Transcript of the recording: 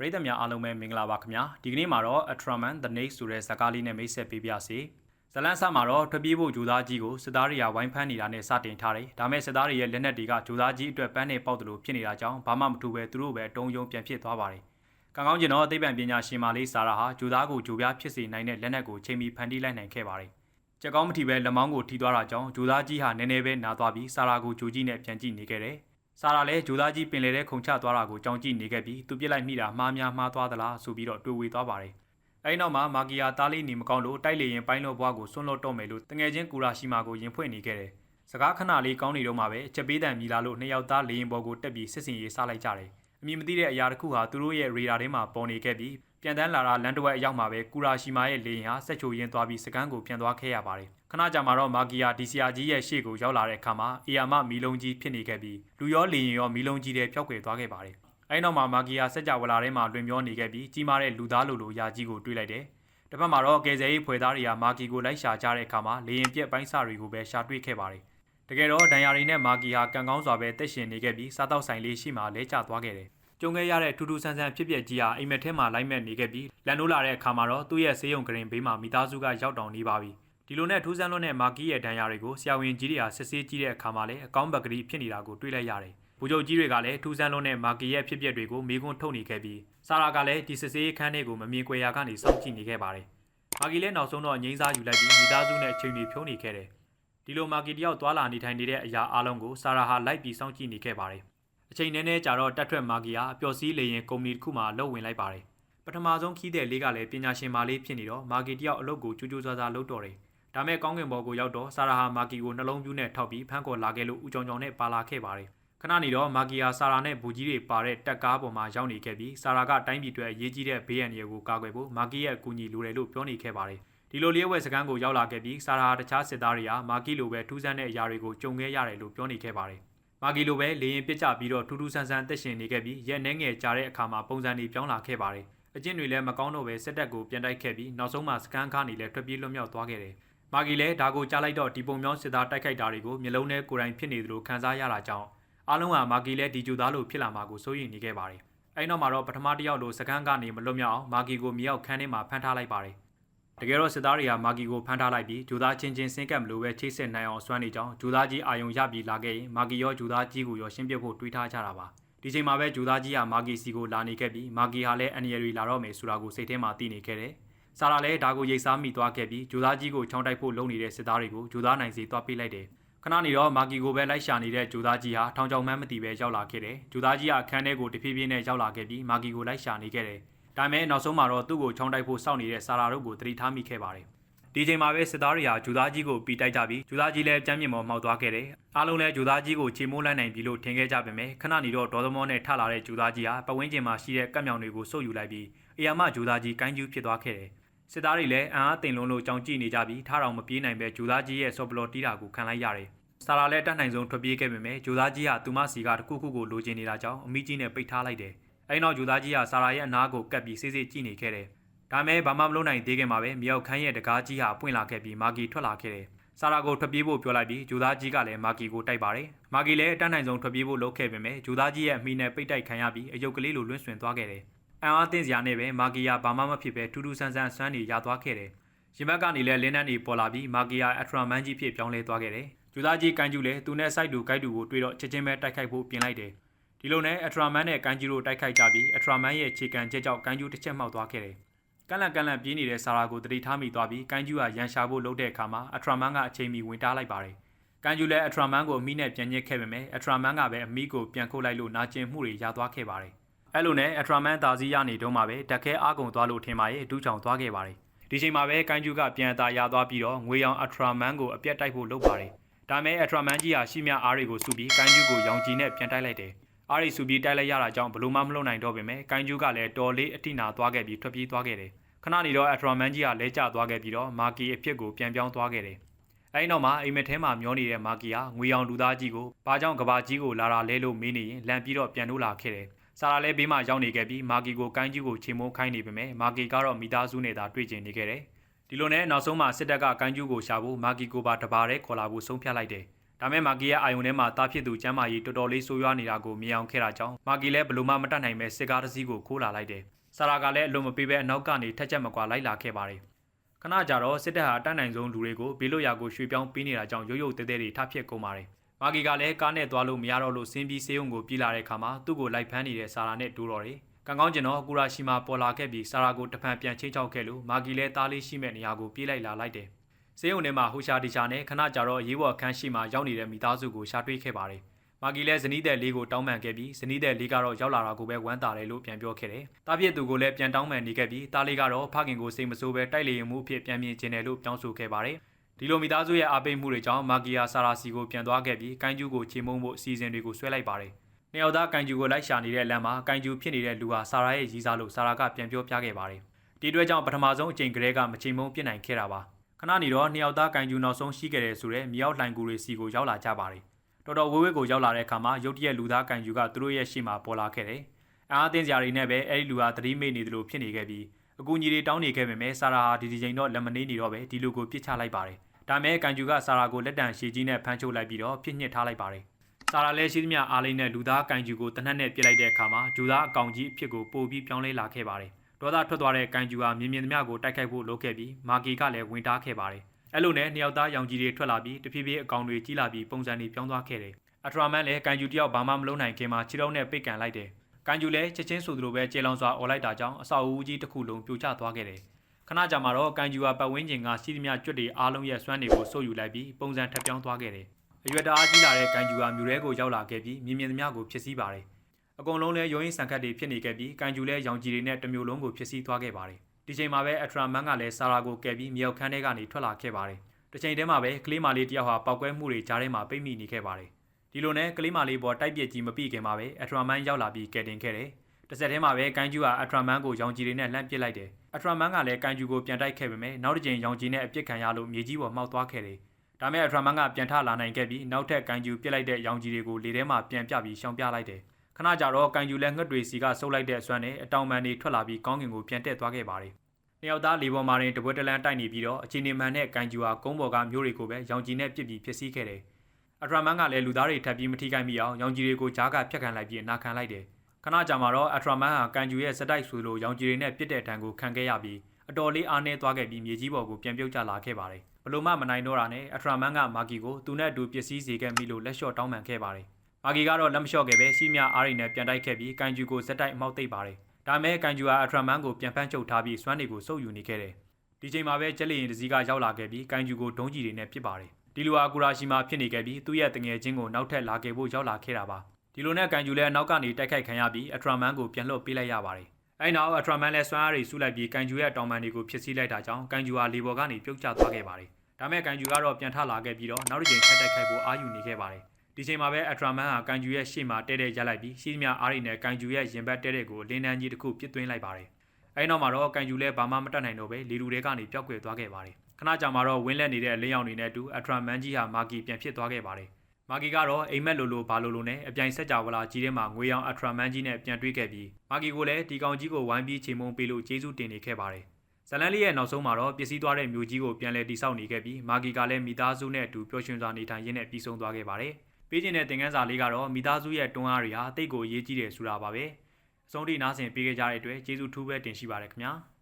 ပရိသတ်များအားလုံးပဲမင်္ဂလာပါခင်ဗျာဒီကနေ့မှာတော့ Atraman the Next ဆိုတဲ့ဇာတ်ကားလေးနဲ့မိတ်ဆက်ပေးပါစေဇလန်းဆမှာတော့ထွက်ပြေးဖို့ဂျိုသားကြီးကိုစစ်သားတွေကဝိုင်းဖမ်းနေတာနဲ့စတင်ထားတယ်ဒါမဲ့စစ်သားတွေရဲ့လက်နက်တွေကဂျိုသားကြီးအတွက်ပန်းနဲ့ပေါက်တယ်လို့ဖြစ်နေတာကြောင့်ဘာမှမထူပဲသူတို့ပဲတုံးယုံပြန်ဖြစ်သွားပါတယ်ကံကောင်းကျင်တော့အသိပ္ပံပညာရှင်မလေးစာရာဟာဂျိုသားကိုဂျိုပြားဖြစ်စေနိုင်တဲ့လက်နက်ကိုချိန်မီဖန်တီးလိုက်နိုင်ခဲ့ပါတယ်ကြက်ကောင်းမထီပဲလက်မောင်းကိုထိသွားတာကြောင့်ဂျိုသားကြီးဟာနည်းနည်းပဲနာသွားပြီးစာရာကိုဂျိုကြီးနဲ့ပြန်ကြည့်နေခဲ့တယ်။ စာရာလည်းဂျိုသားကြီးပင်လေတဲ့ခုံချသွားတာကိုကြောင်ကြည့်နေခဲ့ပြီးသူပြစ်လိုက်မိတာမှားများမှားသွားသလားဆိုပြီးတော့တွေးဝေသွားပါတယ်။အဲဒီနောက်မှာမာဂီယာတားလေးနေမကောင်းလို့တိုက်လေရင်ပိုင်းလို့ဘွားကိုစွန့်လွတ်တော့မယ်လို့တငယ်ချင်းကူရာရှိမာကိုရင်ဖွင့်နေခဲ့တယ်။စကားခဏလေးကောင်းနေတော့မှပဲချက်ပေးတံမြည်လာလို့နှစ်ယောက်သားလေရင်ဘော်ကိုတက်ပြီးစစ်စင်ရေးစားလိုက်ကြတယ်။အမည်မသိတဲ့အရာတစ်ခုဟာသူတို့ရဲ့ရေဒါထဲမှာပေါ်နေခဲ့ပြီး ပြန်တန်းလာတာလန်တဝက်အရောက်မှာပဲကူရာရှိမာရဲ့လေရင်ဟာဆက်ချိုရင်းသွားပြီးစကန်းကိုပြန်သွားခဲ့ရပါတယ်ခဏကြာမှာတော့မာဂီယာဒီစီယာကြီးရဲ့ရှေ့ကိုရောက်လာတဲ့အခါမှာအီယာမမီလုံးကြီးဖြစ်နေခဲ့ပြီးလူရောလေရင်ရောမီလုံးကြီးတွေဖျောက်ကွယ်သွားခဲ့ပါတယ်အဲဒီနောက်မှာမာဂီယာစက်ကြဝဠာထဲမှာတွင်ပြောနေခဲ့ပြီးကြီးမားတဲ့လူသားလိုလိုယာကြီးကိုတွေးလိုက်တယ်တစ်ဖက်မှာတော့ကယ်ဆယ်ရေးဖွဲ့သားတွေကမာဂီကိုလိုက်ရှာကြတဲ့အခါမှာလေရင်ပြက်ပိုင်းစာတွေကိုပဲရှာတွေ့ခဲ့ပါတယ်တကယ်တော့ဒန်ယာရီနဲ့မာဂီဟာကံကောင်းစွာပဲတက်ရှင်နေခဲ့ပြီးစားတောက်ဆိုင်လေးရှိမှလဲကျသွားခဲ့တယ် ကြုံခဲ့ရတဲ့ထူးထူးဆန်းဆန်းဖြစ်ပျက်ကြီးဟာအိမ်မက်ထဲမှာလိုက်မဲ့နေခဲ့ပြီးလန်နိုးလာတဲ့အခါမှာတော့သူ့ရဲ့ဆေးရုံကရင်ဘေးမှာမိသားစုကရောက်တောင်နေပါပြီဒီလိုနဲ့ထူးဆန်းလွန်းတဲ့မာကီရဲ့ဒဏ်ရာတွေကိုဆရာဝန်ကြီးတွေကစစ်ဆေးကြည့်တဲ့အခါမှာလည်းအကောင့်ဘက်ကလေးဖြစ်နေတာကိုတွေ့လိုက်ရတယ်။ဘူဂျုံကြီးတွေကလည်းထူးဆန်းလွန်းတဲ့မာကီရဲ့ဖြစ်ပျက်တွေကိုမေးခွန်းထုတ်နေခဲ့ပြီးဆာရာကလည်းဒီစစ်ဆေးခန်းထဲကိုမမြင်ကွယ်ရာကနေစောင့်ကြည့်နေခဲ့ပါတယ်။မာကီလည်းနောက်ဆုံးတော့ငိမ့်စားယူလိုက်ပြီးမိသားစုနဲ့အချိန်တွေဖြုံးနေခဲ့တယ်။ဒီလိုမာကီတယောက်သွားလာနေထိုင်နေတဲ့အရာအလုံးကိုဆာရာဟာလိုက်ပြီးစောင့်ကြည့်နေခဲ့ပါတယ်။ အချိန်နည်းနည်းကြာတော့တက်ထွက်မာကီဟာအပျော်စီးလေရင်ကုမ္ပဏီတစ်ခုမှလှုပ်ဝင်လိုက်ပါတယ်။ပထမဆုံးခီးတဲ့လေးကလည်းပညာရှင်မလေးဖြစ်နေတော့မာကီတယောက်အလုပ်ကိုကြိုးကြိုးစားစားလုပ်တော့တယ်။ဒါမဲ့ကောင်းကင်ဘော်ကိုရောက်တော့ဆာရာဟာမာကီကိုနှလုံးပြူးနဲ့ထောက်ပြီးဖမ်းခေါ်လာခဲ့လို့ဦးကြောင်ကြောင်နဲ့ပါလာခဲ့ပါတယ်။ခဏနေတော့မာကီယာဆာရာနဲ့ဘူကြီးတွေပါတဲ့တက်ကားပေါ်မှာရောက်နေခဲ့ပြီးဆာရာကတိုင်းပြည်အတွက်အရေးကြီးတဲ့ဘေးအန္တရာယ်ကိုကာကွယ်ဖို့မာကီရဲ့အကူအညီလိုတယ်လို့ပြောနေခဲ့ပါတယ်။ဒီလိုလေးဝဲစကန်းကိုရောက်လာခဲ့ပြီးဆာရာတခြားစစ်သားတွေကမာကီလိုပဲထူးဆန်းတဲ့အရာတွေကိုကြုံခဲ့ရတယ်လို့ပြောနေခဲ့ပါတယ်။ မာကီလိုပဲလေရင်ပစ်ကြပြီးတော့ထူးထူးဆန်းဆန်းတက်ရှင်နေခဲ့ပြီးရက်နှဲငယ်ကြာတဲ့အခါမှာပုံစံတွေပြောင်းလာခဲ့ပါတယ်။အကျင့်တွေလည်းမကောင်းတော့ပဲစစ်တပ်ကိုပြန်တိုက်ခဲ့ပြီးနောက်ဆုံးမှာစကန်ကားနေလည်းထွက်ပြေးလွတ်မြောက်သွားခဲ့တယ်။မာဂီလည်းဒါကိုကြားလိုက်တော့ဒီပုံမျိုးစစ်သားတိုက်ခိုက်တာတွေကိုမျိုးလုံးနဲ့ကိုယ်တိုင်ဖြစ်နေသလိုခံစားရတာကြောင့်အားလုံးကမာဂီလည်းဒီဂျူသားလိုဖြစ်လာမှာကိုစိုးရိမ်နေခဲ့ပါတယ်။အဲဒီနောက်မှာတော့ပထမတစ်ယောက်လိုစကန်ကနေမလွတ်မြောက်အောင်မာဂီကိုမြောက်ခန်းထဲမှာဖမ်းထားလိုက်ပါတယ်။ တကယ်တော့စစ်သားတွေကမာဂီကိုဖမ်းထားလိုက်ပြီးဂျူသားချင်းချင်းဆင်းကပ်မလို့ပဲချိတ်ဆက်နိုင်အောင်ဆွမ်းနေကြောင်းဂျူသားကြီးအာယုံရပြီးလာခဲ့ရင်မာဂီရောဂျူသားကြီးကိုရောရှင်းပြဖို့တွေးထားကြတာပါ။ဒီချိန်မှာပဲဂျူသားကြီးကမာဂီစီကိုလာနေခဲ့ပြီးမာဂီဟာလည်းအန်ရီရီလာတော့မယ်ဆိုတာကိုစိတ်ထဲမှာသိနေခဲ့တယ်။ဆာရာလည်းဒါကိုရိတ်စားမိသွားခဲ့ပြီးဂျိုသားကြီးကိုချောင်းတိုက်ဖို့လုပ်နေတဲ့စစ်သားတွေကိုဂျိုသားနိုင်စီသွားပေးလိုက်တယ်ခဏနေတော့မာကီကိုပဲလိုက်ရှာနေတဲ့ဂျိုသားကြီးဟာထောင်ချောင်မှန်းမသိပဲရောက်လာခဲ့တယ်ဂျိုသားကြီးကအခန်းထဲကိုတဖြည်းဖြည်းနဲ့ရောက်လာခဲ့ပြီးမာကီကိုလိုက်ရှာနေခဲ့တယ် ဒါပေမဲ့နောက်ဆုံးမှာတော့သူ့ကိုချောင်းတိုက်ဖို့စောင့်နေတဲ့ဆာရာတို့ကိုတတိထားမိခဲ့ပါတယ်ဒီချိန်မှာပဲစစ်သားတွေဟာဂျူသားကြီးကိုပီတိုက်ကြပြီးဂျူသားကြီးလည်းကြမ်းမြင့်မော်မှောက်သွားခဲ့တယ်။အားလုံးလည်းဂျူသားကြီးကိုချေမိုးလိုက်နိုင်ပြီလို့ထင်ခဲ့ကြပေမဲ့ခဏနေတော့ဒေါ်သမောနဲ့ထလာတဲ့ဂျူသားကြီးဟာပဝင်းကျင်မှာရှိတဲ့ကပ်မြောင်တွေကိုစုပ်ယူလိုက်ပြီးအယာမဂျူသားကြီးကိုင်းကျူးဖြစ်သွားခဲ့တယ်စစ်သားတွေလည်းအံအားတင်လုံးလို့ကြောင်ကြည့်နေကြပြီးထားတော်မပြေးနိုင်ပဲဂျူသားကြီးရဲ့ဆော့ဘလော်တီးတာကိုခံလိုက်ရတယ်။ဆာလာလည်းတတ်နိုင်ဆုံးထွက်ပြေးခဲ့ပေမဲ့ဂျူသားကြီးကသူမစီကတခုခုကိုလိုချင်နေတာကြောင့်အမိကြီးနဲ့ပိတ်ထားလိုက်တယ်။ အဲဒီနောက်ဂျူသားကြီးကဆာလာရဲ့အနားကိုကပ်ပြီးစေးစေးကြည့်နေခဲ့တယ်။ဒါမဲ့ဘာမှမလုပ်နိုင်သေးခင်မှာပဲမြောက်ခန်းရဲ့တကားကြီးဟာပွင့်လာခဲ့ပြီးမာဂီထွက်လာခဲ့တယ်။ဆာရာကိုထွက်ပြေးဖို့ပြောလိုက်ပြီးဂျူသားကြီးကလည်းမာဂီကိုတိုက်ပါတယ်။မာဂီလည်းအတတ်နိုင်ဆုံးထွက်ပြေးဖို့လုပ်ခဲ့ပေမဲ့ဂျူသားကြီးရဲ့အမိနဲ့ပိတ်တိုက်ခံရပြီးအယုတ်ကလေးလိုလွင့်ဆွင်သွားခဲ့တယ်။အံအားသင့်စရာနဲ့ပဲမာဂီယာဘာမှမဖြစ်ပဲထူးထူးဆန်းဆန်းဆွမ်းနေရသွားခဲ့တယ်။ရင်ဘက်ကနေလည်းလင်းနှန်းတွေပေါ်လာပြီးမာဂီယာအထရာမန်ကြီးဖြစ်ပြောင်းလဲသွားခဲ့တယ်။ဂျူသားကြီးကန်ကျူလည်းသူနဲ့စိုက်တူဂိုက်တူကိုတွေ့တော့ချက်ချင်းပဲတိုက်ခိုက်ဖို့ပြင်လိုက်တယ်။ ဒီလိုနဲ့အထရာမန်နဲ့ကန်ကျူတို့တိုက်ခိုက်ကြပြီးအထရာမန်ရဲ့ခြေကန်ချက်ကြောင့်ကန်ကျူတစ်ချက်မှောက်သွားခဲ့တယ်။ကန့်လန့်ကန့်လန့်ပြေးနေတဲ့ဆာရာကိုတတိထားမိသွားပြီးကန်ကျူကရန်ရှာဖို့လုပ်တဲ့အခါမှာအထရာမန်ကအချိန်မီဝင်တားလိုက်ပါတယ်။ကန်ကျူလည်းအထရာမန်ကိုအမိနဲ့ပြန်ညစ်ခဲ့ပေမဲ့အထရာမန်ကပဲအမိကိုပြန်ခုတ်လိုက်လို့နာကျင်မှုတွေရသွားခဲ့ပါတယ်။အဲ့လိုနဲ့အထရာမန်တာစီရနေတော့မှပဲဓာတ်ခဲအားကုန်သွားလို့ထင်ပါရဲ့ဒူးချောင်သွားခဲ့ပါတယ်ဒီချိန်မှာပဲကိုင်းကျူကပြန်အသာရသွားပြီးတော့ငွေရောင်အထရာမန်ကိုအပြတ်တိုက်ဖို့လုပ်ပါတယ်ဒါမဲ့အထရာမန်ကြီးဟာရှိမြအားတွေကိုစုပြီးကိုင်းကျူကိုရောင်ကြီးနဲ့ပြန်တိုက်လိုက်တယ် အားရီစုပြီးတိုက်လိုက်ရတာကြောင့်ဘလို့မှမလုပ်နိုင်တော့ပေမဲ့ကိုင်းကျူကလည်းတော်လေးအထိနာသွားခဲ့ပြီးထွက်ပြေးသွားခဲ့တယ်ခဏနေတော့အထရာမန်ကြီးကလဲကျသွားခဲ့ပြီးတော့မာကီအဖြစ်ကိုပြန်ပြောင်းသွားခဲ့တယ်အဲဒီနောက်မှာအိမ်မက်ထဲမှာမျောနေတဲ့မာကီဟာငွေရောင်လူသားကြီးကိုဘာကြောင့်ကဘာကြီးကိုလာတာလဲလို့မေးနေရင်လန့်ပြီးတော့ပြန်လို့လာခဲ့တယ်ဆာရာလည်းဘေးမှာရောက်နေခဲ့ပြီးမာကီကိုကိုင်းကြီးကိုချေမိုးခိုင်းနေပေမဲ့မာကီကတော့မိသားစုနဲ့သာတွေ့ကျင်နေခဲ့တယ်။ဒီလိုနဲ့နောက်ဆုံးမှာစစ်တပ်ကကိုင်းကြီးကိုရှာဖို့မာကီကိုပါတပါးရဲခေါ်လာဖို့ဆုံးဖြတ်လိုက်တယ်။ ဒါမဲ့မာဂီရဲ့အာယုံထဲမှာတားဖြစ်သူကျမ်းမာရေးတော်တော်လေးဆိုးရွားနေတာကိုမြင်အောင်ခဲ့တာကြောင့်မာဂီလည်းဘလို့မှမတတ်နိုင်ပဲစစ်ကားတစ်စီးကိုခိုးလာလိုက်တယ်ဆရာကလည်းအလွန်မပေးပဲအနောက်ကနေထက်ချက်မကွာလိုက်လာခဲ့ပါတယ်ခဏကြာတော့စစ်တပ်ဟာအတတ်နိုင်ဆုံးလူတွေကိုဘေးလွတ်ရာကိုရွှေ့ပြောင်းပေးနေတာကြောင့်ရုတ်ရုတ်တဲတဲတွေထပ်ဖြစ်ကုန်ပါတယ်မာဂီကလည်းကားနဲ့သွားလို့မရတော့လို့စင်းပြီးဆေးရုံကိုပြေးလာတဲ့အခါမှာသူ့ကိုလိုက်ဖမ်းနေတဲ့ဆာရာနဲ့တူတော့တယ်ကံကောင်းကျင်တော့ကူရာရှိမာပေါ်လာခဲ့ပြီးဆာရာကိုတဖန်ပြန်ချင်းချောက်ခဲ့လို့မာဂီလည်းသားလေးရှိမဲ့နေရာကိုပြေးလိုက်လာလိုက်တယ် ဆေးရုံထဲမှာဟိုရှာတီရှာနဲ့ခဏကြာတော့ရေးဘော်ခန်းရှိမှာရောက်နေတဲ့မိသားစုကိုရှာတွေ့ခဲ့ပါတယ်မာဂီလည်းဇနီးတဲ့လေးကိုတောင်းပန်ခဲ့ပြီးဇနီးတဲ့လေးကတော့ရောက်လာတာကိုပဲဝမ်းသာတယ်လို့ပြန်ပြောခဲ့တယ်။တားပြစ်သူကိုလည်းပြန်တောင်းပန်နေခဲ့ပြီးတားလေးကတော့ဖခင်ကိုစိတ်မဆိုးပဲတိုက်လေရင်မှုအဖြစ်ပြန်မြင်ခြင်းတယ်လို့ပြောဆိုခဲ့ပါတယ်။ဒီလိုမိသားစုရဲ့အားပေးမှုတွေကြောင့်မာဂီယာဆာရာစီကိုပြန်သွားခဲ့ပြီးကိုင်းကျူးကိုချေမုံဖို့အစီအစဉ်တွေကိုဆွဲလိုက်ပါတယ်။နှစ်ယောက်သားကိုင်းကျူးကိုလိုက်ရှာနေတဲ့လမ်းမှာကိုင်းကျူးဖြစ်နေတဲ့လူဟာဆာရာရဲ့ရီးစားလို့ဆာရာကပြန်ပြောပြခဲ့ပါတယ်။ဒီအတွက်ကြောင့်ပထမဆုံးအချိန်ကလေးကမချေမုံပြစ်နိုင်ခဲ့တာပါ။ ခဏနေတော့နှစ်ယောက်သားကိုင်းကျူးနောက်ဆုံးရှိခဲ့တဲ့ဆိုတဲ့မြောက်လှိုင်ကူတွေစီကိုရောက်လာကြပါတယ်။တော်တော်ဝေးဝေးကိုရောက်လာတဲ့အခါမှာရုတ်တရက်လူသားကိုင်းကျူးကသူတို့ရဲ့ရှေ့မှာပေါ်လာခဲ့တယ်။အားအသင်းစရာတွေနဲ့ပဲအဲ့ဒီလူဟာသတိမေ့နေတယ်လို့ဖြစ်နေခဲ့ပြီးအကူကြီးတွေတောင်းနေခဲ့ပေမဲ့ဆာရာဟာဒီဒီချိန်တော့လက်မနေနေတော့ပဲဒီလူကိုပြစ်ချလိုက်ပါတယ်။ဒါမဲ့ကန်ကျူကဆာရာကိုလက်တံရှည်ကြီးနဲ့ဖမ်းချုပ်လိုက်ပြီးတော့ပြစ်ညစ်ထားလိုက်ပါတယ်။ဆာရာလည်းရှိသမျှအားလေးနဲ့လူသားကန်ကျူကိုတနက်နဲ့ပြစ်လိုက်တဲ့အခါမှာဂျူသားအကောင်ကြီးအဖြစ်ကိုပို့ပြီးပြောင်းလဲလာခဲ့ပါတယ်။ ဒေါသထွက်သွားတဲ့ကန်ကျူဟာမြင်မြင်သမျှကိုတိုက်ခိုက်ဖို့လုပ်ခဲ့ပြီးမာဂီကလည်းဝင်တားခဲ့ပါတယ်။အဲ့လိုနဲ့နှစ်ယောက်သားရောင်ကြီးတွေထွက်လာပြီးတဖြည်းဖြည်းအကောင်တွေကြီးလာပြီးပုံစံတွေပြောင်းသွားခဲ့တယ်။အထရာမန်လည်းကန်ကျူတယောက်ဘာမှမလုပ်နိုင်ခင်မှာခြေထောက်နဲ့ပိတ်ကန်လိုက်တယ်။ကန်ကျူလည်းချက်ချင်းဆိုသလိုပဲကျေလောင်စွာអော်လိုက်တာကြောင့်အဆောက်အဦကြီးတစ်ခုလုံးပြိုကျသွားခဲ့တယ်။ခဏကြာမှာတော့ကန်ကျူဟာပတ်ဝန်းကျင်ကစီးသမျှကျွတ်တွေအားလုံးရဲ့စွမ်းတွေကိုစိုးယူလိုက်ပြီးပုံစံထပ်ပြောင်းသွားခဲ့တယ်။အရွယ်တအားကြီးလာတဲ့ကန်ကျူဟာမြို့ရဲကိုရောက်လာခဲ့ပြီးမြင်မြင်သမျှကိုဖျက်ဆီးပါတယ်။ အကုန်လုံးလည်းရုံးရင်ဆန်ခတ်တွေဖြစ်နေခဲ့ပြီးကန်ကျူလည်းရောင်ကြီးတွေနဲ့တမျိုးလုံးကိုဖျက်ဆီးသွားခဲ့ပါတယ်။ဒီချိန်မှာပဲအထရာမန်ကလည်းဆာရာကိုကယ်ပြီးမြောက်ခန်းထဲကနေထွက်လာခဲ့ပါတယ်။တစ်ချိန်တည်းမှာပဲကလေးမလေးတယောက်ဟာပောက်ကွဲမှုတွေကြားထဲမှာပိတ်မိနေခဲ့ပါတယ်။ဒီလိုနဲ့ကလေးမလေးပေါ်တိုက်ပြစ်ကြီးမပြည့်ခင်မှာပဲအထရာမန်ရောက်လာပြီးကယ်တင်ခဲ့တယ်။တစ်ဆက်တည်းမှာပဲကိုင်းကျူကအထရာမန်ကိုရောင်ကြီးတွေနဲ့လှမ်းပစ်လိုက်တယ်။အထရာမန်ကလည်းကိုင်းကျူကိုပြန်တိုက်ခဲ့ပေမဲ့နောက်တစ်ချိန်ရောင်ကြီးနဲ့အပြစ်ခံရလို့မြေကြီးပေါ်မှောက်သွားခဲ့တယ်။ဒါမဲ့အထရာမန်ကပြန်ထလာနိုင်ခဲ့ပြီးနောက်ထပ်ကိုင်းကျူပစ်လိုက်တဲ့ရောင်ကြီးတွေကိုလေထဲမှာပြန်ပြပြီးရှောင်ပြလိုက်တယ်။ ခဏကြာတော့ကိုင်းကျူလည်းငှက်တွေစီကဆုပ်လိုက်တဲ့အစွမ်းနဲ့အတောင်ပန်တွေထွက်လာပြီးကောင်းကင်ကိုပြန်တက်သွားခဲ့ပါတယ်။နှစ်ယောက်သားလေပေါ်မှာရင်တပွဲတလန်းတိုက်နေပြီးတော့အချင်းနေမှန်နဲ့ကိုင်းကျူဟာကုန်းပေါ်ကမျိုးတွေကိုပဲရောင်ကြီးနဲ့ပစ်ပြီးဖြစ်စည်းခဲ့တယ်။အထရာမန်ကလည်းလူသားတွေထပ်ပြီးမထိခိုက်မိအောင်ရောင်ကြီးတွေကိုကြားကဖြတ်ခံလိုက်ပြီးအနာခံလိုက်တယ်။ခဏကြာမှာတော့အထရာမန်ဟာကန်ကျူရဲ့စတိုက်ဆွေလိုရောင်ကြီးတွေနဲ့ပြစ်တဲ့တံကိုခံခဲ့ရပြီးအတော်လေးအားနည်းသွားခဲ့ပြီးမြေကြီးပေါ်ကိုပြန်ပြုတ်ကျလာခဲ့ပါတယ်။ဘလို့မှမနိုင်တော့တာနဲ့အထရာမန်ကမာဂီကိုသူနဲ့အတူပစ္စည်းစေခဲ့မိလို့လက်လျှော့တောင်းပန်ခဲ့ပါတယ်။ မာဂီကတော့လက်မလျှော့ခဲ့ပဲစီးမြအားရီနဲ့ပြန်တိုက်ခဲ့ပြီးကန်ကျူကိုစက်တိုက်အမောက်သိပ်ပါတယ်။ဒါမဲ့ကန်ကျူဟာအထရာမန်ကိုပြန်ဖမ်းချုပ်ထားပြီးစွမ်းတွေကိုစုပ်ယူနေခဲ့တယ်။ဒီချိန်မှာပဲကျက်လီရင်တစည်းကရောက်လာခဲ့ပြီးကန်ကျူကိုဒုံးကြီးတွေနဲ့ပစ်ပါတယ်။ဒီလိုဟာကူရာရှိမာဖြစ်နေခဲ့ပြီးသူ့ရဲ့တငယ်ချင်းကိုနောက်ထပ်လာခဲ့ဖို့ရောက်လာခဲ့တာပါ။ဒီလိုနဲ့ကန်ကျူလည်းနောက်ကနေတိုက်ခိုက်ခံရပြီးအထရာမန်ကိုပြန်လွှတ်ပေးလိုက်ရပါတယ်။အဲနောက်အထရာမန်လည်းစွမ်းအားတွေစုလိုက်ပြီးကန်ကျူရဲ့တောင်ပန်တွေကိုဖျက်ဆီးလိုက်တာကြောင့်ကန်ကျူဟာလေပေါ်ကနေပြုတ်ကျသွားခဲ့ပါတယ်။ဒါမဲ့ကန်ကျူကတော့ပြန်ထလာခဲ့ပြီးတော့နောက်တစ်ချိန်ထပ်တိုက်ခိုက်ဖို့အာယူနေခဲ့ပါတယ်။ ဒီချိန်မှာပဲအထရာမန်ဟာကန်ကျူရဲ့ရှေ့မှာတဲတဲရလိုက်ပြီးစီးသမျှအားရီနဲ့ကန်ကျူရဲ့ရင်ဘတ်တဲတဲကိုလင်းနှန်းကြီးတစ်ခုပစ်သွင်းလိုက်ပါတယ်။အဲနောက်မှာတော့ကန်ကျူလည်းဘာမှမတတ်နိုင်တော့ပဲလေလူတွေကနေပျောက်ကွယ်သွားခဲ့ပါတယ်။ခဏကြာမှာတော့ဝင်းလက်နေတဲ့အလင်းရောင်တွေနဲ့အတူအထရာမန်ကြီးဟာမာဂီပြန်ဖြစ်သွားခဲ့ပါတယ်။မာဂီကတော့အိမ်မက်လိုလိုဘာလိုလိုနဲ့အပြိုင်ဆက်ကြဝလာကြီးထဲမှာငွေရောင်အထရာမန်ကြီးနဲ့ပြန်တွေ့ခဲ့ပြီးမာဂီကိုလည်းဒီကောင်ကြီးကိုဝိုင်းပြီးချိန်မုံပေးလို့ကျေးဇူးတင်နေခဲ့ပါတယ်။ဇလန်လေးရဲ့နောက်ဆုံးမှာတော့ပျက်စီးသွားတဲ့မြို့ကြီးကိုပြန်လည်တိစောက်နေခဲ့ပြီးမာဂီကလည်းမိသားစုနဲ့အတူပျော်ရွှင်စွာနေထိုင်ရင်းနဲ့ပြီးဆုံးသွားခဲ့ပါတယ်။ ပေးခြင်းတဲ့သင်ခန်းစာလေးကတော့မိသားစုရဲ့တွန်းအားတွေဟာတိတ်ကိုအရေးကြီးတယ်ဆိုတာပါပဲ။အဆုံးထိနားဆင်ပေးခဲ့ကြတဲ့အတွက်ကျေးဇူးထူးပဲတင်ရှိပါတယ်ခင်ဗျာ။